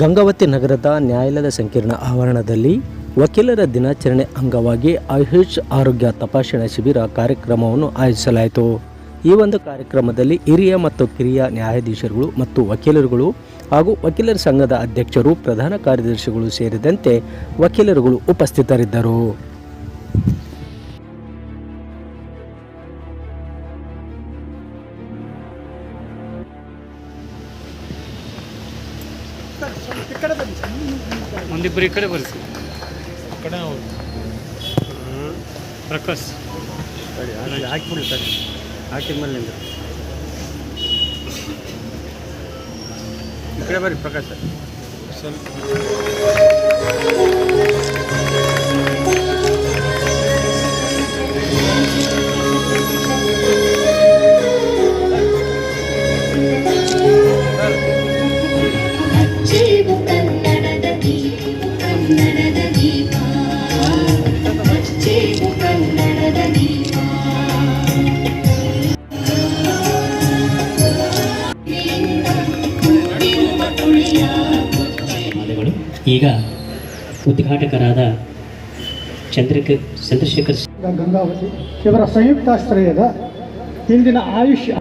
ಗಂಗಾವತಿ ನಗರದ ನ್ಯಾಯಾಲಯದ ಸಂಕೀರ್ಣ ಆವರಣದಲ್ಲಿ ವಕೀಲರ ದಿನಾಚರಣೆ ಅಂಗವಾಗಿ ಆಯುಷ್ ಆರೋಗ್ಯ ತಪಾಸಣಾ ಶಿಬಿರ ಕಾರ್ಯಕ್ರಮವನ್ನು ಆಯೋಜಿಸಲಾಯಿತು. ಈ ಒಂದು ಕಾರ್ಯಕ್ರಮದಲ್ಲಿ ಹಿರಿಯ ಮತ್ತು ಕಿರಿಯ ನ್ಯಾಯಾಧೀಶರುಗಳು ಮತ್ತು ವಕೀಲರುಗಳು ಹಾಗೂ ವಕೀಲರ ಸಂಘದ ಅಧ್ಯಕ್ಷರು, ಪ್ರಧಾನ ಕಾರ್ಯದರ್ಶಿಗಳು ಸೇರಿದಂತೆ ವಕೀಲರುಗಳು ಉಪಸ್ಥಿತರಿದ್ದರು. ಒಂದಿಬ್ಬರು ಈ ಕಡೆ ಬರ್ರಿ. ಆ ಕಡೆ ಅವ್ರು. ಪ್ರಕಾಶ್. ಹಾಕಿಬಿಡಿ ಸರ್. ಹಾಕಿದ್ಮೇಲೆ ಮೇಲೆ ಈ ಕಡೆ ಬರ್ರಿ ಪ್ರಕಾಶ್ ಸರ್. ಸ್ವಲ್ಪ ಉದ್ಘಾಟಕರಾದ ಚಂದ್ರಕ, ಚಂದ್ರಶೇಖರ್ ಗಂಗಾವತಿ. ಇವರ ಸಂಯುಕ್ತಾಶ್ರಯದ ಇಂದಿನ ಆಯುಷ್ಯ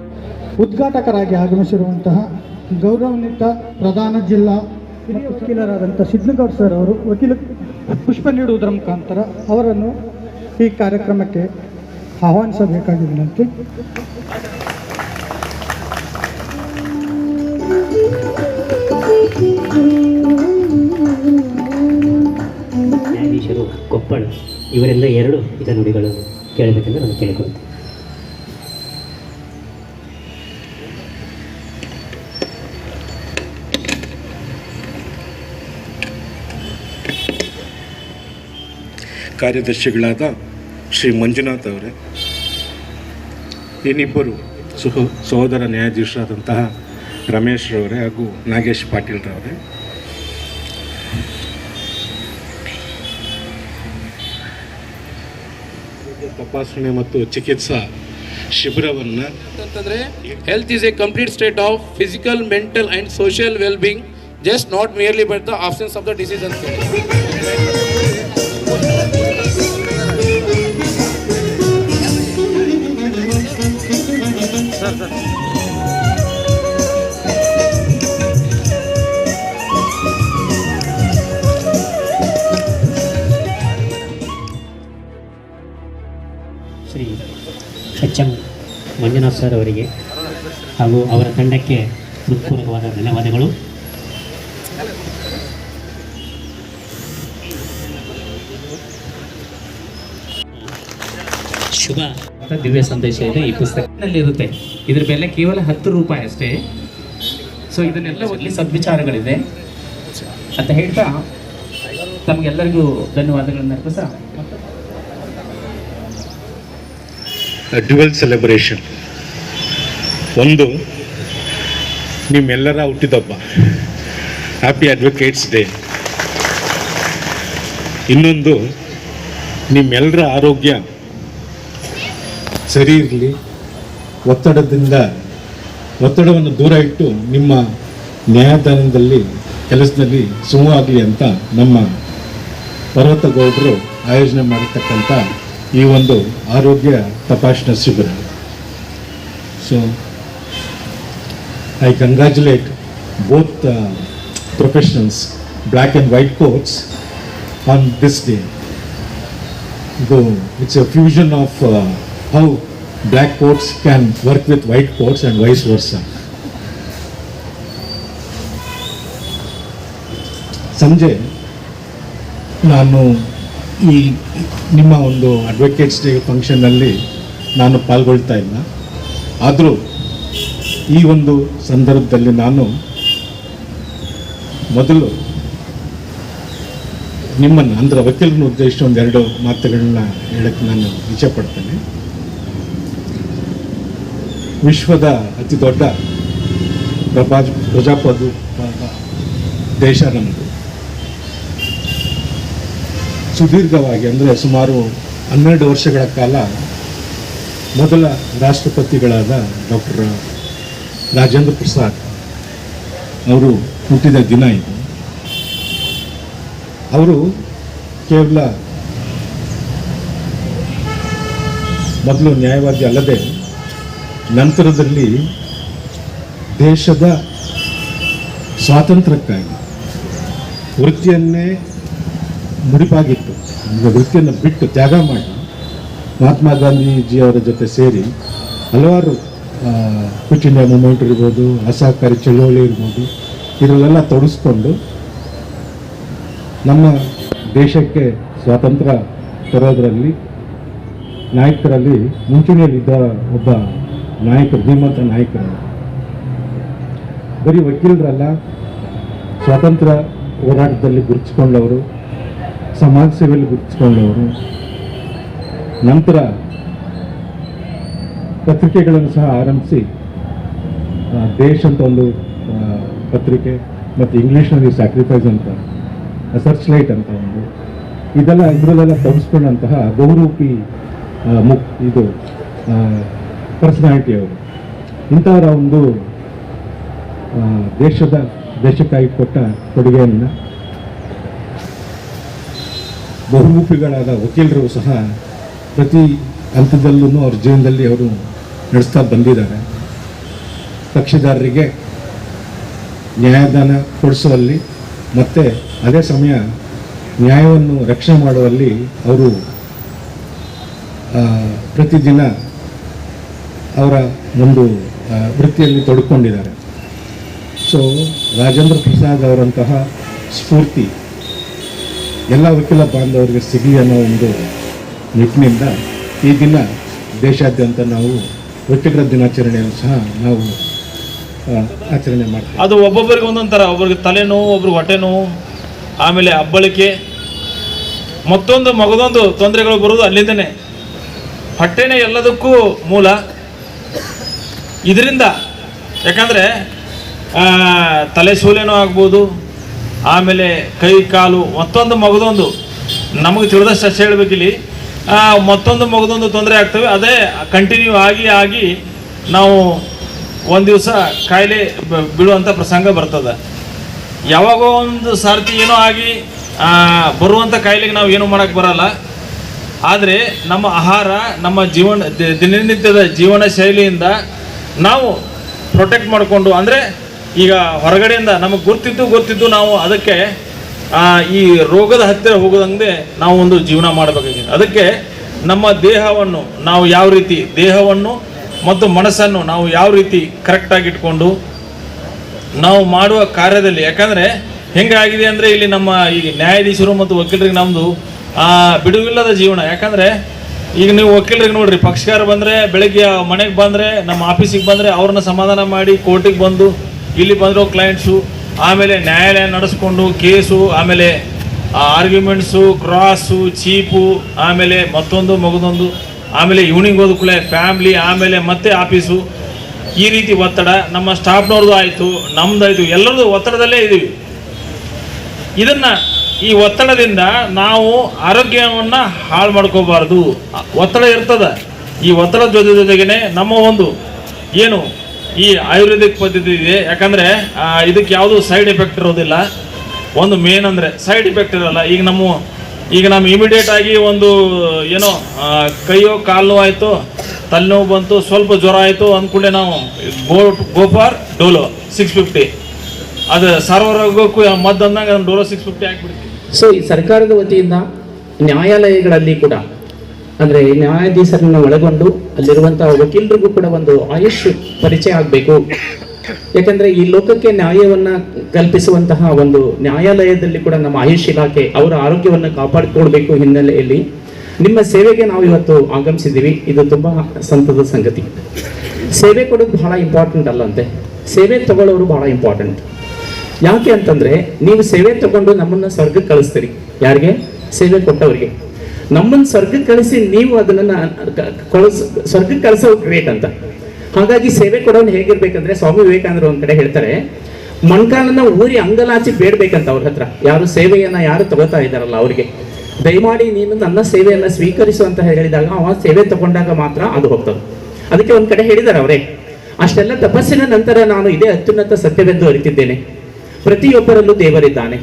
ಉದ್ಘಾಟಕರಾಗಿ ಆಗಮಿಸಿರುವಂತಹ ಗೌರವಾನ್ವಿತ ಪ್ರಧಾನ ಜಿಲ್ಲಾ ಹಿರಿಯ ವಕೀಲರಾದಂಥ ಸರ್ ಅವರು, ವಕೀಲ ಪುಷ್ಪ ನೀಡುವುದರ ಮುಖಾಂತರ ಅವರನ್ನು ಈ ಕಾರ್ಯಕ್ರಮಕ್ಕೆ ಆಹ್ವಾನಿಸಬೇಕಾಗಿ ವಿನಂತಿ. ಕೊಪ್ಪಳ, ಇವರಿಂದ ಎರಡು ಇತರ ನುಡಿಗಳು ಕೇಳಬೇಕೆಂದು ನಾನು ಕೇಳಿಕೊಳ್ತೇನೆ. ಕಾರ್ಯದರ್ಶಿಗಳಾದ ಶ್ರೀ ಮಂಜುನಾಥ್ ಅವರೇ, ಇನ್ನಿಬ್ಬರು ಸುಹ, ಸಹೋದರ ನ್ಯಾಯಾಧೀಶರಾದಂತಹ ರಮೇಶ್ರವರೇ ಹಾಗೂ ನಾಗೇಶ್ ಪಾಟೀಲ್ ತಪಾಸಣೆ ಮತ್ತು ಚಿಕಿತ್ಸಾ ಶಿಬಿರವನ್ನು ಅಂತಂದ್ರೆ health is a complete state of physical mental and social well being just not merely but the absence of the disease ಅಂತ ಹೇಳಿ Shri H M Manjunath sir ಅವರಿಗೆ ಹಾಗೂ ಅವರ ತಂಡಕ್ಕೆ ಹೃತ್ಪೂರ್ವಕವಾದ ಧನ್ಯವಾದಗಳು. ಶುಭ. ದಿವ್ಯ ಸಂದೇಶ ಇದೆ. ಈ ಪುಸ್ತಕದಲ್ಲಿ ಇರುತ್ತೆ. ಇದ್ರ ಬೆಲೆ ಕೇವಲ ಹತ್ತು ರೂಪಾಯಿ ಅಷ್ಟೇ. ಸೊ ಇದನ್ನೆಲ್ಲ ಒಳ್ಳೆ ಸದ್ವಿಚಾರಗಳಿದೆ. ಅಂತ ಹೇಳ್ತಾ ತಮಗೆಲ್ಲರಿಗೂ ಧನ್ಯವಾದಗಳನ್ನು ಅರ್ಪಿಸ ಡ್ಯುವೆಲ್ ಸೆಲೆಬ್ರೇಷನ್. ಒಂದು, ನಿಮ್ಮೆಲ್ಲರ ಹುಟ್ಟಿದಬ್ಬ. ಹ್ಯಾಪಿ ಅಡ್ವೊಕೇಟ್ಸ್ ಡೇ ಇನ್ನೊಂದು ನಿಮ್ಮೆಲ್ಲರ ಆರೋಗ್ಯ ಸರಿ ಇರಲಿ. ಒತ್ತಡದಿಂದ, ಒತ್ತಡವನ್ನು ದೂರ ಇಟ್ಟು ನಿಮ್ಮ ನ್ಯಾಯದಾನದಲ್ಲಿ, ಕೆಲಸದಲ್ಲಿ ಸುಮವಾಗಲಿ ಅಂತ ನಮ್ಮ ಪರ್ವತಗೌಡರು ಆಯೋಜನೆ ಮಾಡಿರ್ತಕ್ಕಂಥ ಈ ಒಂದು ಆರೋಗ್ಯ ತಪಾಸಣಾ ಶಿಬಿರ. So I congratulate both professionals black and white coats on this day ಇದು it's a fusion of how black coats can work with white coats and vice versa ಸಂಜೆ ನಾನು ಈ ನಿಮ್ಮ ಒಂದು ಅಡ್ವೊಕೇಟ್ಸ್ ಡೇ ಫಂಕ್ಷನ್ನಲ್ಲಿ ನಾನು ಪಾಲ್ಗೊಳ್ತಾ ಇಲ್ಲ. ಆದರೂ ಈ ಒಂದು ಸಂದರ್ಭದಲ್ಲಿ ನಾನು ಮೊದಲು ನಿಮ್ಮನ್ನು, ಅಂದರೆ ವಕೀಲರನ್ನು ಉದ್ದೇಶಿಸಿ ಒಂದೆರಡು ಮಾತುಗಳನ್ನ ಹೇಳಕ್ಕೆ ನಾನು ಇಚ್ಛೆಪಡ್ತೇನೆ. ವಿಶ್ವದ ಅತಿ ದೊಡ್ಡ ಪ್ರಪಾ ಪ್ರಜಾಪ್ರಭು ದೇಶ ನಮ್ಮದು ಸುದೀರ್ಘವಾಗಿ, ಅಂದರೆ ಸುಮಾರು ಹನ್ನೆರಡು ವರ್ಷಗಳ ಕಾಲ ಮೊದಲ ರಾಷ್ಟ್ರಪತಿಗಳಾದ ಡಾಕ್ಟರ್ ರಾಜೇಂದ್ರ ಪ್ರಸಾದ್ ಅವರು ಹುಟ್ಟಿದ ದಿನ ಇದು. ಅವರು ಕೇವಲ ಮೊದಲು ನ್ಯಾಯವಾದಿ ಅಲ್ಲದೆ ನಂತರದಲ್ಲಿ ದೇಶದ ಸ್ವಾತಂತ್ರ್ಯಕ್ಕಾಗಿ ವೃತ್ತಿಯನ್ನೇ ಮುಡಿಪಾಗಿತ್ತು ಈಗ ವೃತ್ತಿಯನ್ನು ಬಿಟ್ಟು ತ್ಯಾಗ ಮಾಡಿ ಮಹಾತ್ಮ ಗಾಂಧೀಜಿಯವರ ಜೊತೆ ಸೇರಿ ಹಲವಾರು ಕ್ವಿಟ್ ಇಂಡಿಯಾ ಮೂಮೆಂಟ್ ಇರ್ಬೋದು, ಅಸಹಕಾರಿ ಚಳುವಳಿ ಇರ್ಬೋದು ಇದರಲ್ಲೆಲ್ಲ ತೊಡಸ್ಕೊಂಡು ನಮ್ಮ ದೇಶಕ್ಕೆ ಸ್ವಾತಂತ್ರ್ಯ ತರೋದರಲ್ಲಿ ನಾಯಕರಲ್ಲಿ ಮುಂಚೂಣಿಯಲ್ಲಿದ್ದ ಒಬ್ಬ ನಾಯಕರು ಧೀಮಂತ ನಾಯಕರು ಬರೀ ವಕೀಲರಲ್ಲ, ಸ್ವಾತಂತ್ರ್ಯ ಹೋರಾಟದಲ್ಲಿ ಗುರುತಿಸ್ಕೊಂಡವರು. ಸಮಾಜ ಸೇವೆಯಲ್ಲಿ ಗುರುತಿಸಿಕೊಂಡವರು. ನಂತರ ಪತ್ರಿಕೆಗಳನ್ನು ಸಹ ಆರಂಭಿಸಿ ದೇಶ್ ಅಂತ ಒಂದು ಪತ್ರಿಕೆ ಮತ್ತು ಇಂಗ್ಲೀಷ್ನಲ್ಲಿ ಸ್ಯಾಕ್ರಿಫೈಸ್ ಅಂತ ಸರ್ಚ್ ಲೈಟ್ ಅಂತ ಒಂದು. ಇದೆಲ್ಲ ಇದರಲ್ಲೆಲ್ಲ ತೊಡಗಿಸ್ಕೊಂಡಂತಹ ಬಹುರೂಪಿ ಮು ಇದು ಪರ್ಸನಾಲಿಟಿ ಅವರು. ಇಂಥವರ ಒಂದು ದೇಶದ, ದೇಶಕ್ಕಾಗಿ ಕೊಟ್ಟ ಕೊಡುಗೆಯನ್ನು ಬಹುಮುಖಿಗಳಾದ ವಕೀಲರು ಸಹ ಪ್ರತಿ ಹಂತದಲ್ಲೂ ಅವ್ರ ಜೀವನದಲ್ಲಿ ಅವರು ನಡೆಸ್ತಾ ಬಂದಿದ್ದಾರೆ. ಕಕ್ಷಿದಾರರಿಗೆ ನ್ಯಾಯದಾನ ಕೊಡಿಸುವಲ್ಲಿ ಮತ್ತು ಅದೇ ಸಮಯ ನ್ಯಾಯವನ್ನು ರಕ್ಷಣೆ ಮಾಡುವಲ್ಲಿ ಅವರು ಪ್ರತಿದಿನ ಅವರ ಒಂದು ವೃತ್ತಿಯಲ್ಲಿ ತೊಡ್ಕೊಂಡಿದ್ದಾರೆ. ಸೊ ರಾಜೇಂದ್ರ ಪ್ರಸಾದ್ ಅವರಂತಹ ಸ್ಫೂರ್ತಿ ಎಲ್ಲ ವಕೀಲ ಬಾಂಧವರಿಗೆ ಸಿಗಿ ಅನ್ನೋ ಒಂದು ನಿಟ್ಟಿನಿಂದ ಈ ದಿನ ದೇಶಾದ್ಯಂತ ನಾವು ವಕೀಲರ ದಿನಾಚರಣೆಯನ್ನು ಸಹ ನಾವು ಆಚರಣೆ ಮಾಡ್ತೀವಿ. ಅದು ಒಬ್ಬೊಬ್ಬರಿಗೆ ಒಂದೊಂದು ಥರ ಒಬ್ಬರಿಗೆ ತಲೆನೋವು, ಒಬ್ರಿಗೆ ಹೊಟ್ಟೆ ನೋವು ಆಮೇಲೆ ಅಬ್ಬಳಿಕೆ, ಮತ್ತೊಂದು ಮಗದೊಂದು ತೊಂದರೆಗಳು ಬರೋದು ಅಲ್ಲಿಂದನೇ. ಹೊಟ್ಟೆನೇ ಎಲ್ಲದಕ್ಕೂ ಮೂಲ. ಇದರಿಂದ ಯಾಕಂದರೆ ತಲೆ ಸೂಲೆನೂ ಆಗ್ಬೋದು ಆಮೇಲೆ ಕೈ ಕಾಲು ಮತ್ತೊಂದು ಮಗದೊಂದು. ನಮಗೆ ತಿಳಿದಷ್ಟು ಅಷ್ಟು ಹೇಳ್ಬೇಕಿಲ್ಲಿ ಮತ್ತೊಂದು ಮಗದೊಂದು ತೊಂದರೆ ಆಗ್ತವೆ. ಅದೇ ಕಂಟಿನ್ಯೂ ಆಗಿ ಆಗಿ ನಾವು ಒಂದು ದಿವಸ ಕಾಯಿಲೆ ಬ- ಬೀಳುವಂಥ ಪ್ರಸಂಗ ಬರ್ತದೆ. ಯಾವಾಗೋ ಒಂದು ಸಾರ್ತಿ ಏನೋ ಆಗಿ ಬರುವಂಥ ಕಾಯಿಲೆಗೆ ನಾವು ಏನು ಮಾಡೋಕ್ಕೆ ಬರಲ್ಲ. ಆದರೆ ನಮ್ಮ ಆಹಾರ, ನಮ್ಮ ಜೀವನ ದಿನನಿತ್ಯದ ಜೀವನ ಶೈಲಿಯಿಂದ ನಾವು ಪ್ರೊಟೆಕ್ಟ್ ಮಾಡಿಕೊಂಡು, ಅಂದರೆ ಈಗ ಹೊರಗಡೆಯಿಂದ ನಮಗೆ ಗೊತ್ತಿದ್ದು ಗೊತ್ತಿದ್ದು ನಾವು ಅದಕ್ಕೆ ಈ ರೋಗದ ಹತ್ತಿರ ಹೋಗೋದಂಗೆ ನಾವು ಒಂದು ಜೀವನ ಮಾಡಬೇಕಾಗಿದೆ. ಅದಕ್ಕೆ ನಮ್ಮ ದೇಹವನ್ನು ನಾವು ಯಾವ ರೀತಿ, ದೇಹವನ್ನು ಮತ್ತು ಮನಸ್ಸನ್ನು ನಾವು ಯಾವ ರೀತಿ ಕರೆಕ್ಟಾಗಿ ಇಟ್ಕೊಂಡು ನಾವು ಮಾಡುವ ಕಾರ್ಯದಲ್ಲಿ, ಯಾಕಂದರೆ ಹೆಂಗಾಗಿದೆ ಅಂದರೆ ಇಲ್ಲಿ ನಮ್ಮ ಈ ನ್ಯಾಯಾಧೀಶರು ಮತ್ತು ವಕೀಲರಿಗೆ ನಮ್ಮದು ಬಿಡುವಿಲ್ಲದ ಜೀವನ. ಯಾಕಂದರೆ ಈಗ ನೀವು ವಕೀಲರಿಗೆ ನೋಡ್ರಿ ಪಕ್ಷಕಾರ ಬಂದರೆ ಬೆಳಗ್ಗೆ ಮನೆಗೆ ಬಂದರೆ, ನಮ್ಮ ಆಫೀಸಿಗೆ ಬಂದರೆ ಅವ್ರನ್ನ ಸಮಾಧಾನ ಮಾಡಿ ಕೋರ್ಟಿಗೆ ಬಂದು ಇಲ್ಲಿ ಬಂದಿರೋ ಕ್ಲೈಂಟ್ಸು ಆಮೇಲೆ ನ್ಯಾಯಾಲಯ ನಡೆಸ್ಕೊಂಡು ಕೇಸು, ಆಮೇಲೆ ಆರ್ಗ್ಯುಮೆಂಟ್ಸು ಕ್ರಾಸು ಚೀಪು ಆಮೇಲೆ ಮತ್ತೊಂದು, ಮಗದೊಂದು, ಆಮೇಲೆ ಇವ್ನಿಂಗ್ ಹೋದ ಕೂಡಲೇ ಫ್ಯಾಮ್ಲಿ ಆಮೇಲೆ ಮತ್ತೆ ಆಫೀಸು ಈ ರೀತಿ ಒತ್ತಡ ನಮ್ಮ ಸ್ಟಾಫ್ನವ್ರದ್ದು ಆಯಿತು ನಮ್ಮದಾಯಿತು ಎಲ್ಲರದ್ದು ಒತ್ತಡದಲ್ಲೇ ಇದ್ದೀವಿ ಇದನ್ನು ಈ ಒತ್ತಡದಿಂದ ನಾವು ಆರೋಗ್ಯವನ್ನು ಹಾಳು ಮಾಡ್ಕೋಬಾರ್ದು. ಒತ್ತಡ ಇರ್ತದ. ಈ ಒತ್ತಡದ ಜೊತೆ ಜೊತೆಗೇನೆ ನಮ್ಮ ಒಂದು ಏನು ಈ ಆಯುರ್ವೇದಿಕ್ ಪದ್ಧತಿ ಇದೆ. ಯಾಕಂದರೆ ಇದಕ್ಕೆ ಯಾವುದು ಸೈಡ್ ಎಫೆಕ್ಟ್ ಇರೋದಿಲ್ಲ. ಒಂದು ಮೇನ್ ಅಂದರೆ ಸೈಡ್ ಎಫೆಕ್ಟ್ ಇರೋಲ್ಲ. ಈಗ ನಮ್ಮ ಈಗ ನಮ್ಮ ಇಮಿಡಿಯೇಟ್ ಆಗಿ ಒಂದು, ಏನೋ ಕೈಯೋ ಕಾಲು ಆಯಿತು ತಲೆನೋವು ಬಂತು, ಸ್ವಲ್ಪ ಜ್ವರ ಆಯಿತು ಅಂದ್ಕೊಂಡೆ ನಾವು go go for Dolo six fifty ಅದು ಸರ್ವರೋಗಕ್ಕೂ ಮದ್ದು ಅಂದಾಗ ಡೋಲೋ ಸಿಕ್ಸ್ ಫಿಫ್ಟಿ ಹಾಕ್ಬಿಡ್ತೀವಿ. ಸೊ ಈ ಸರ್ಕಾರದ ವತಿಯಿಂದ ನ್ಯಾಯಾಲಯಗಳಲ್ಲಿ ಕೂಡ ಅಂದರೆ ನ್ಯಾಯಾಧೀಶರನ್ನ ಒಳಗೊಂಡು ಅಲ್ಲಿರುವಂತಹ ವಕೀಲರಿಗೂ ಕೂಡ ಒಂದು ಆಯುಷ್ ಪರಿಚಯ ಆಗಬೇಕು. ಯಾಕಂದ್ರೆ ಈ ಲೋಕಕ್ಕೆ ನ್ಯಾಯವನ್ನ ಕಲ್ಪಿಸುವಂತಹ ಒಂದು ನ್ಯಾಯಾಲಯದಲ್ಲಿ ಕೂಡ ನಮ್ಮ ಆಯುಷ್ ಇಲಾಖೆ ಅವರ ಆರೋಗ್ಯವನ್ನು ಕಾಪಾಡಿಕೊಳ್ಬೇಕು ಹಿನ್ನೆಲೆಯಲ್ಲಿ ನಿಮ್ಮ ಸೇವೆಗೆ ನಾವು ಇವತ್ತು ಆಗಮಿಸಿದ್ದೀವಿ. ಇದು ತುಂಬಾ ಸಂತದ ಸಂಗತಿ. ಸೇವೆ ಕೊಡೋದು ಬಹಳ ಇಂಪಾರ್ಟೆಂಟ್ ಅಲ್ಲಂತೆ. ಸೇವೆ ತಗೊಳ್ಳೋರು ಬಹಳ ಇಂಪಾರ್ಟೆಂಟ್ ಯಾಕೆ ಅಂತಂದ್ರೆ ನೀವು ಸೇವೆ ತಗೊಂಡು ನಮ್ಮನ್ನ ಸ್ವರ್ಗಕ್ಕೆ ಕಳಿಸ್ತೀರಿ. ಯಾರಿಗೆ? ಸೇವೆ ಕೊಟ್ಟವರಿಗೆ. ನಮ್ಮನ್ನ ಸ್ವರ್ಗಕ್ಕೆ ಕಳಿಸಿ ನೀವು ಅದನ್ನ ಕಳಿಸ್, ಸ್ವರ್ಗಕ್ಕೆ ಕಳಿಸೋ ಗ್ರೇಟ್ ಅಂತ ಹಾಗಾಗಿ ಸೇವೆ ಕೊಡೋನು ಹೇಗಿರ್ಬೇಕಂದ್ರೆ ಸ್ವಾಮಿ ವಿವೇಕಾನಂದರು ಒಂದ್ ಕಡೆ ಹೇಳ್ತಾರೆ, ಮಣ್ಕಾಲನ್ನ ಊರಿ ಅಂಗಲಾಚಿ ಬೇಡ್ಬೇಕಂತ ಅವ್ರ ಹತ್ರ. ಯಾರು ಸೇವೆಯನ್ನ ಯಾರು ತಗೋತಾ ಇದ್ದಾರಲ್ಲ ಅವರಿಗೆ. ದಯಮಾಡಿ ನೀನು ನನ್ನ ಸೇವೆಯನ್ನ ಸ್ವೀಕರಿಸು ಅಂತ ಹೇಳಿದಾಗ ಅವ ಸೇವೆ ತಗೊಂಡಾಗ ಮಾತ್ರ ಅದು ಹೋಗ್ತದೆ. ಅದಕ್ಕೆ ಒಂದ್ ಕಡೆ ಹೇಳಿದಾರೆ ಅವರೇ, ಅಷ್ಟೆಲ್ಲ ತಪಸ್ಸಿನ ನಂತರ ನಾನು ಇದೇ ಅತ್ಯುನ್ನತ ಸತ್ಯವೆಂದು ಅರಿತಿದ್ದೇನೆ. ಪ್ರತಿಯೊಬ್ಬರಲ್ಲೂ ದೇವರಿದ್ದಾನೆ.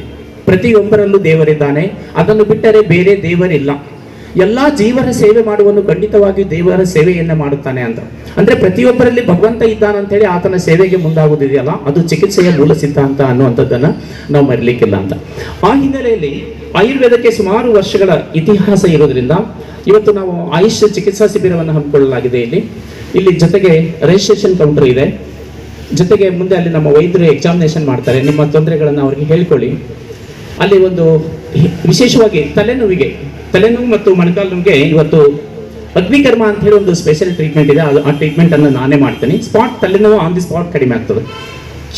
ಪ್ರತಿಯೊಬ್ಬರಲ್ಲೂ ದೇವರಿದ್ದಾನೆ. ಅದನ್ನು ಬಿಟ್ಟರೆ ಬೇರೆ ದೇವರಿಲ್ಲ. ಎಲ್ಲಾ ಜೀವನ ಸೇವೆ ಮಾಡುವನು ಖಂಡಿತವಾಗಿಯೂ ದೇವರ ಸೇವೆಯನ್ನ ಮಾಡುತ್ತಾನೆ ಅಂತ. ಅಂದ್ರೆ ಪ್ರತಿಯೊಬ್ಬರಲ್ಲಿ ಭಗವಂತ ಇದ್ದಾನಂತ ಹೇಳಿ ಆತನ ಸೇವೆಗೆ ಮುಂದಾಗುವುದಿದೆಯಲ್ಲ, ಅದು ಚಿಕಿತ್ಸೆಯ ಮೂಲ ಸಿದ್ಧಾಂತ ಅನ್ನುವಂಥದ್ದನ್ನ ನಾವು ಮರಿಲಿಕ್ಕಿಲ್ಲ ಅಂತ. ಆ ಹಿನ್ನೆಲೆಯಲ್ಲಿ ಆಯುರ್ವೇದಕ್ಕೆ ಸುಮಾರು ವರ್ಷಗಳ ಇತಿಹಾಸ ಇರೋದ್ರಿಂದ ಇವತ್ತು ನಾವು ಆಯುಷ್ಯ ಚಿಕಿತ್ಸಾ ಶಿಬಿರವನ್ನು ಹಮ್ಮಿಕೊಳ್ಳಲಾಗಿದೆ ಇಲ್ಲಿ. ಇಲ್ಲಿ ಜೊತೆಗೆ ರಿಜಿಸ್ಟ್ರೇಷನ್ ಕೌಂಟರ್ ಇದೆ. ಜೊತೆಗೆ ಮುಂದೆ ಅಲ್ಲಿ ನಮ್ಮ ವೈದ್ಯರು ಎಕ್ಸಾಮಿನೇಷನ್ ಮಾಡ್ತಾರೆ. ನಿಮ್ಮ ತೊಂದರೆಗಳನ್ನು ಅವರಿಗೆ ಹೇಳ್ಕೊಳ್ಳಿ. ಅಲ್ಲಿ ಒಂದು ವಿಶೇಷವಾಗಿ ತಲೆನೋವಿಗೆ ತಲೆನೋವು ಮತ್ತು ಮೊಣಕಾಲು ನೋವಿಗೆ ಇವತ್ತು ಅಗ್ನಿಕರ್ಮ ಅಂತ ಹೇಳಿ ಒಂದು ಸ್ಪೆಷಲ್ ಟ್ರೀಟ್ಮೆಂಟ್ ಇದೆ. ಅದು ಆ ಟ್ರೀಟ್ಮೆಂಟ್ ಅನ್ನು ನಾನೇ ಮಾಡ್ತೀನಿ. ಸ್ಪಾಟ್ ತಲೆನೋವು ಆನ್ ದಿ ಸ್ಪಾಟ್ ಕಡಿಮೆ ಆಗ್ತದೆ.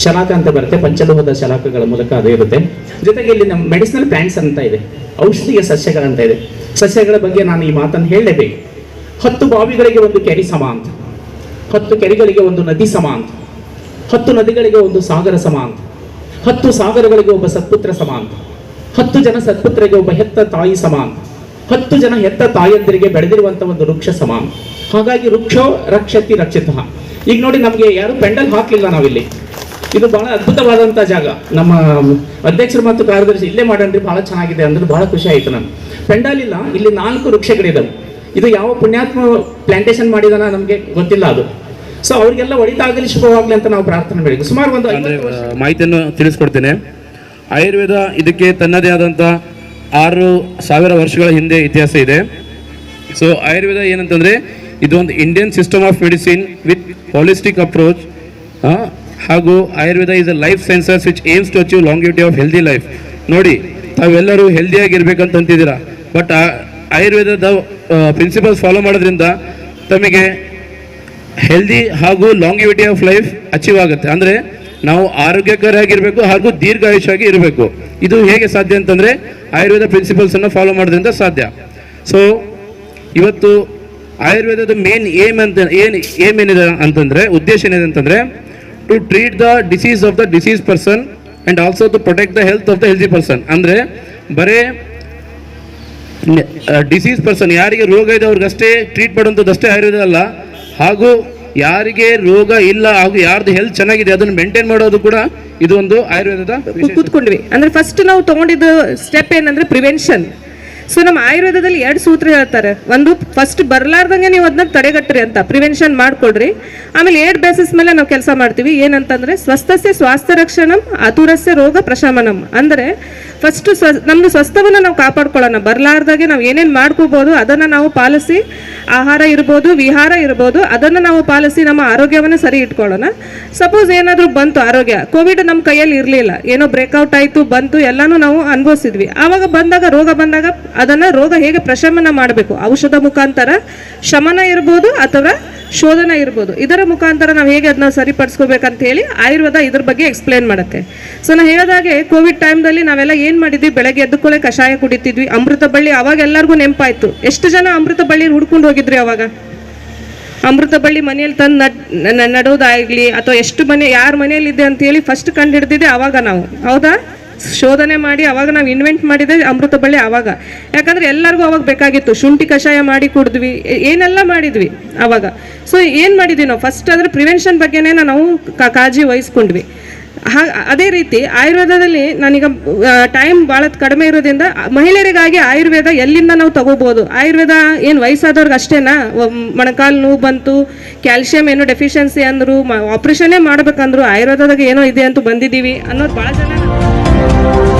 ಶಲಾಕ ಅಂತ ಬರುತ್ತೆ. ಪಂಚಲೋಹದ ಶಲಾಕಗಳ ಮೂಲಕ ಅದು ಇರುತ್ತೆ. ಜೊತೆಗೆ ಇಲ್ಲಿ ನಮ್ಮ ಮೆಡಿಸಿನಲ್ ಪ್ಲಾಂಟ್ಸ್ ಅಂತ ಇದೆ. ಔಷಧೀಯ ಸಸ್ಯಗಳಂತ ಇದೆ. ಸಸ್ಯಗಳ ಬಗ್ಗೆ ನಾನು ಈ ಮಾತನ್ನು ಹೇಳಲೇಬೇಕು. ಹತ್ತು ಬಾವಿಗಳಿಗೆ ಒಂದು ಕೆರೆ ಸಮ ಅಂತ. ಹತ್ತು ಕೆರೆಗಳಿಗೆ ಒಂದು ನದಿ ಸಮ ಅಂತ. ಹತ್ತು ನದಿಗಳಿಗೆ ಒಂದು ಸಾಗರ ಸಮ ಅಂತ. ಹತ್ತು ಸಾಗರಗಳಿಗೆ ಒಬ್ಬ ಸತ್ಪುತ್ರ ಸಮ ಅಂತ. ಹತ್ತು ಜನ ಸತ್ಪುತ್ರರಿಗೆ ಒಬ್ಬ ಹೆತ್ತ ತಾಯಿ ಸಮ ಅಂತ. ಹತ್ತು ಜನ ಹೆತ್ತ ತಾಯಂದಿರಿಗೆ ಬೆಳೆದಿರುವಂತ ಒಂದು ವೃಕ್ಷ ಸಮ. ಹಾಗಾಗಿ ವೃಕ್ಷೋ ರಕ್ಷತಿ ರಕ್ಷಿತ. ಈಗ ನೋಡಿ ನಮಗೆ ಯಾರು ಪೆಂಡಲ್ ಹಾಕ್ಲಿಲ್ಲ ನಾವಿಲ್ಲಿ. ಇದು ಬಹಳ ಅದ್ಭುತವಾದಂತ ಜಾಗ. ನಮ್ಮ ಅಧ್ಯಕ್ಷರು ಮತ್ತು ಕಾರ್ಯದರ್ಶಿ ಇಲ್ಲೇ ಮಾಡನ್ರಿ ಬಹಳ ಚೆನ್ನಾಗಿದೆ ಅಂದ್ರೆ ಬಹಳ ಖುಷಿ ಆಯ್ತು ನಾನು ಪೆಂಡಲ್ ಇಲ್ಲ ಇಲ್ಲಿ ನಾಲ್ಕು ವೃಕ್ಷಗಳಿದಾವೆ. ಇದು ಯಾವ ಪುಣ್ಯಾತ್ಮ ಪ್ಲಾಂಟೇಶನ್ ಮಾಡಿದಾನ ನಮಗೆ ಗೊತ್ತಿಲ್ಲ ಅದು. ಸೊ ಅವ್ರಿಗೆಲ್ಲ ಒಳಿತಾಗಲಿ ಶುಭವಾಗ್ಲಿ ಅಂತ ನಾವು ಪ್ರಾರ್ಥನೆ ಮಾಡಿದ್ವಿ. ಸುಮಾರು ಒಂದು ಮಾಹಿತಿಯನ್ನು ತಿಳಿಸ್ಕೊಡ್ತೇನೆ. ಆಯುರ್ವೇದ ಇದಕ್ಕೆ ತನ್ನದೇ ಆದಂಥ ಆರು ಸಾವಿರ ವರ್ಷಗಳ ಹಿಂದೆ ಇತಿಹಾಸ ಇದೆ. ಸೊ ಆಯುರ್ವೇದ ಏನಂತಂದರೆ, ಇದು ಒಂದು Indian system of medicine with holistic approach ಹಾಗೂ Ayurveda is a life sciences which aims to achieve longevity of healthy life ನೋಡಿ, ತಾವೆಲ್ಲರೂ ಹೆಲ್ದಿಯಾಗಿರ್ಬೇಕಂತ ಅಂತಿದ್ದೀರಾ? ಬಟ್ ಆಯುರ್ವೇದದ ಪ್ರಿನ್ಸಿಪಲ್ಸ್ ಫಾಲೋ ಮಾಡೋದ್ರಿಂದ ತಮಗೆ ಹೆಲ್ದಿ ಹಾಗೂ ಲಾಂಗಿವಿಟಿ ಆಫ್ ಲೈಫ್ ಅಚೀವ್ ಆಗುತ್ತೆ. ಅಂದರೆ ನಾವು ಆರೋಗ್ಯಕರಾಗಿರಬೇಕು ಹಾಗೂ ದೀರ್ಘಾಯುಷಾಗಿ ಇರಬೇಕು. ಇದು ಹೇಗೆ ಸಾಧ್ಯ ಅಂತಂದರೆ ಆಯುರ್ವೇದ ಪ್ರಿನ್ಸಿಪಲ್ಸನ್ನು ಫಾಲೋ ಮಾಡೋದ್ರಿಂದ ಸಾಧ್ಯ. ಸೊ ಇವತ್ತು ಆಯುರ್ವೇದದ ಮೇನ್ ಏಮ್ ಅಂತ, ಏನು ಏಮ್ ಏನಿದೆ ಅಂತಂದರೆ, ಉದ್ದೇಶ ಏನಿದೆ ಅಂತಂದರೆ to treat the disease of the disease person and also to protect the health of the healthy person ಅಂದರೆ, ಬರೇ ಡಿಸೀಸ್ ಪರ್ಸನ್ ಯಾರಿಗೆ ರೋಗ ಇದೆ ಅವ್ರಿಗಷ್ಟೇ ಟ್ರೀಟ್ ಮಾಡುವಂಥದ್ದಷ್ಟೇ ಆಯುರ್ವೇದ ಅಲ್ಲ. ಹಾಗೂ ಯಾರಿಗೆ ರೋಗ ಇಲ್ಲ, ಹಾಗೂ ಯಾರ್ದು ಹೆಲ್ತ್ ಚೆನ್ನಾಗಿದೆ, ಅದನ್ನು ಮೇಂಟೈನ್ ಮಾಡೋದು ಕೂಡ ಇದೊಂದು ಆಯುರ್ವೇದದ. ಕೂತ್ಕೊಂಡ್ವಿ ಅಂದ್ರೆ ಫಸ್ಟ್ ನಾವು ತಗೊಂಡಿದ್ದು ಸ್ಟೆಪ್ ಏನಂದ್ರೆ ಪ್ರಿವೆನ್ಷನ್ ಸೊ ನಮ್ಮ ಆಯುರ್ವೇದದಲ್ಲಿ ಎರಡು ಸೂತ್ರ ಹೇಳ್ತಾರೆ. ಒಂದು ಫಸ್ಟ್ ಬರಲಾರ್ದಂಗೆ ನೀವು ಅದನ್ನ ತಡೆಗಟ್ಟ್ರಿ ಅಂತ ಪ್ರಿವೆನ್ಷನ್ ಮಾಡಿಕೊಡ್ರಿ ಆಮೇಲೆ ಏಡ್ ಬೇಸಿಸ್ ಮೇಲೆ ನಾವು ಕೆಲಸ ಮಾಡ್ತೀವಿ. ಏನಂತಂದ್ರೆ, ಸ್ವಸ್ಥಸ್ಯ ಸ್ವಾಸ್ಥ್ಯ ರಕ್ಷಣಂ, ಅತುರಸ್ಯ ರೋಗ ಪ್ರಶಮನಂ. ಅಂದ್ರೆ ಫಸ್ಟ್ ಸ್ವ, ನಮ್ದು ಸ್ವಸ್ಥವನ್ನ ನಾವು ಕಾಪಾಡ್ಕೊಳ್ಳೋಣ. ಬರಲಾರ್ದಾಗೆ ನಾವು ಏನೇನು ಮಾಡ್ಕೋಬೋದು, ಅದನ್ನು ನಾವು ಪಾಲಿಸಿ ಆಹಾರ ಇರ್ಬೋದು, ವಿಹಾರ ಇರ್ಬೋದು, ಅದನ್ನು ನಾವು ಪಾಲಿಸಿ ನಮ್ಮ ಆರೋಗ್ಯವನ್ನು ಸರಿ ಇಟ್ಕೊಳ್ಳೋಣ. ಸಪೋಸ್ ಏನಾದರೂ ಬಂತು ಆರೋಗ್ಯ. ಕೋವಿಡ್ ನಮ್ಮ ಕೈಯಲ್ಲಿ ಇರಲಿಲ್ಲ. ಏನೋ ಬ್ರೇಕ್ಔಟ್ ಆಯಿತು, ಬಂತು, ಎಲ್ಲನೂ ನಾವು ಅನುಭವಿಸಿದ್ವಿ. ಆವಾಗ ಬಂದಾಗ, ರೋಗ ಬಂದಾಗ ಅದನ್ನು ರೋಗ ಹೇಗೆ ಪ್ರಶಮನ ಮಾಡಬೇಕು? ಔಷಧ ಮುಖಾಂತರ ಶಮನ ಇರ್ಬೋದು ಅಥವಾ ಶೋಧನ ಇರ್ಬೋದು? ಇದರ ಮುಖಾಂತರ ನಾವು ಹೇಗೆ ಅದನ್ನ ಸರಿಪಡಿಸ್ಕೋಬೇಕಂತ ಹೇಳಿ ಆಯುರ್ವೇದ ಇದ್ರ ಬಗ್ಗೆ ಎಕ್ಸ್ಪ್ಲೇನ್ ಮಾಡುತ್ತೆ. ಸೊ ನಾ ಹೇಳಿದಾಗೆ ಕೋವಿಡ್ ಟೈಮ್ದಲ್ಲಿ ನಾವೆಲ್ಲ ಏನು ಮಾಡಿದ್ವಿ? ಬೆಳಗ್ಗೆ ಎದ್ದು ಕೂಡಲೇ ಕಷಾಯ ಕುಡಿತಿದ್ವಿ. ಅಮೃತ ಬಳ್ಳಿ ಅವಾಗ ಎಲ್ಲರಿಗೂ ನೆಂಪಾಯಿತು ಎಷ್ಟು ಜನ ಅಮೃತ ಬಳ್ಳಿ ಹುಡ್ಕೊಂಡು ಹೋಗಿದ್ರಿ ಅವಾಗ? ಅಮೃತ ಬಳ್ಳಿ ಮನೆಯಲ್ಲಿ ತಂದು ನಡ್ ನಡೋದಾಗ್ಲಿ ಅಥವಾ ಎಷ್ಟು ಮನೆ, ಯಾರ ಮನೆಯಲ್ಲಿ ಇದೆ ಅಂತ ಹೇಳಿ ಫಸ್ಟ್ ಕಂಡು ಹಿಡ್ದಿದ್ದೆ ಅವಾಗ ನಾವು. ಹೌದಾ? ಶೋಧನೆ ಮಾಡಿ ಅವಾಗ ನಾವು ಇನ್ವೆಂಟ್ ಮಾಡಿದೆ ಅಮೃತ ಬಳ್ಳಿ ಅವಾಗ. ಯಾಕಂದ್ರೆ ಎಲ್ಲರಿಗೂ ಅವಾಗ ಬೇಕಾಗಿತ್ತು. ಶುಂಠಿ ಕಷಾಯ ಮಾಡಿ ಕುಡಿದ್ವಿ. ಏನೆಲ್ಲ ಮಾಡಿದ್ವಿ ಅವಾಗ. ಸೊ ಏನು ಮಾಡಿದ್ವಿ ನಾವು? ಫಸ್ಟ್ ಅದ್ರ ಪ್ರಿವೆನ್ಷನ್ ಬಗ್ಗೆನೇ ನಾವು ಕಾಳಜಿ ವಹಿಸ್ಕೊಂಡ್ವಿ. ಹಾ, ಅದೇ ರೀತಿ ಆಯುರ್ವೇದದಲ್ಲಿ ನಾನೀಗ ಟೈಮ್ ಭಾಳ ಕಡಿಮೆ ಇರೋದ್ರಿಂದ ಮಹಿಳೆಯರಿಗಾಗಿ ಆಯುರ್ವೇದ ಎಲ್ಲಿಂದ ನಾವು ತಗೋಬೋದು? ಆಯುರ್ವೇದ ಏನು ವಯಸ್ಸಾದವ್ರಿಗೆ ಅಷ್ಟೇನಾ? ಮೊಣಕಾಲು ನೋವು ಬಂತು ಕ್ಯಾಲ್ಸಿಯಂ ಏನೋ ಡೆಫಿಷಿಯನ್ಸಿ ಅಂದರು ಆಪ್ರೇಷನ್ನೇ ಮಾಡ್ಬೇಕಂದ್ರು ಆಯುರ್ವೇದದಾಗ ಏನೋ ಇದೆ ಅಂತ ಬಂದಿದ್ದೀವಿ ಅನ್ನೋದು ಭಾಳ ಜನ Thank you.